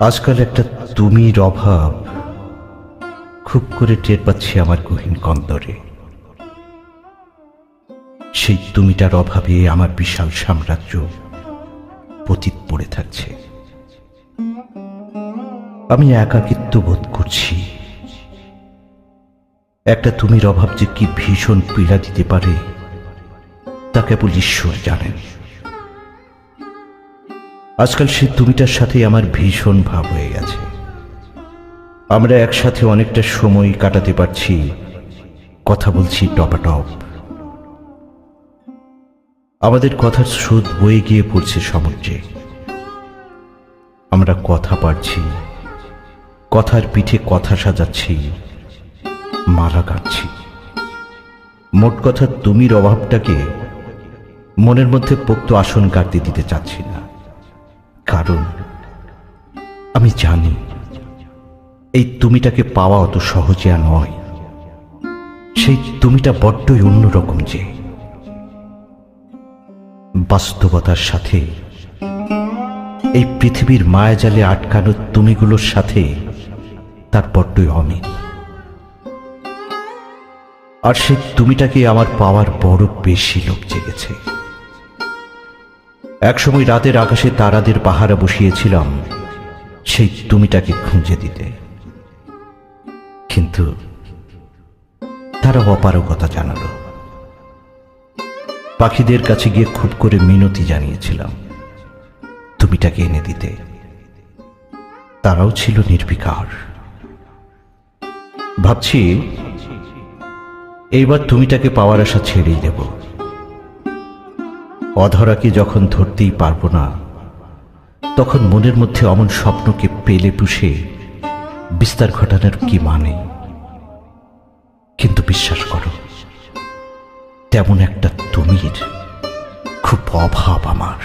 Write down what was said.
আজকাল একটা তুমির অভাব খুব করে টের পাচ্ছি আমার গহীন কন্দরে। সেই তুমিটার অভাবে আমার বিশাল সাম্রাজ্য পতিত পড়ে থাকছে। আমি একাকিত্ব বোধ করছি একটা তুমির অভাব যে কি ভীষণ পীড়া দিতে পারে, তা কেবল ঈশ্বর জানেন। আজকাল সেই তুমিটার সাথে আমার ভীষণ ভাব হয়ে গেছে। আমরা একসাথে অনেকটা সময় কাটাতে পারছি, কথা বলছি টপাটপ আমাদের কথার স্রোত বয়ে গিয়ে পড়ছে সমুদ্রে। আমরা কথা পারছি, কথার পিঠে কথা সাজাচ্ছি। মালা গাচ্ছি মোট কথা তুমির অভাবটাকে মনের মধ্যে পোক্ত আসন কাটতে দিতে চাচ্ছি না। কারণ আমি জানি এই তুমিটাকে পাওয়া অত সহজে আর নয়। সেই তুমিটা বড্ডই অন্যরকম যে। বাস্তবতার সাথে এই পৃথিবীর মায়াজালে আটকানো তুমিগুলোর সাথে তার বড্ডই অমিল। আর সেই তুমিটাকে আমার পাওয়ার বড় বেশি লোক জেগেছে। একসময় রাতের আকাশে তারাদের পাহারা বসিয়েছিলাম সেই তুমিটাকে খুঁজে দিতে। কিন্তু তারা অপারগতা জানালো। পাখিদের কাছে গিয়ে খুব করে মিনতি জানিয়েছিলাম, তুমিটাকে এনে দিতে। তারাও ছিল নির্বিকার। ভাবছি এইবার তুমিটাকে পাওয়ার আশা ছেড়েই দেব। অধরাকে যখন ধরতেই পারব না, তখন মনের মধ্যে অমন স্বপ্নকে পেলে পুষে বিস্তার ঘটানোর কি মানে? কিন্তু বিশ্বাস করো, তেমন একটা তুমির খুব অভাব আমার।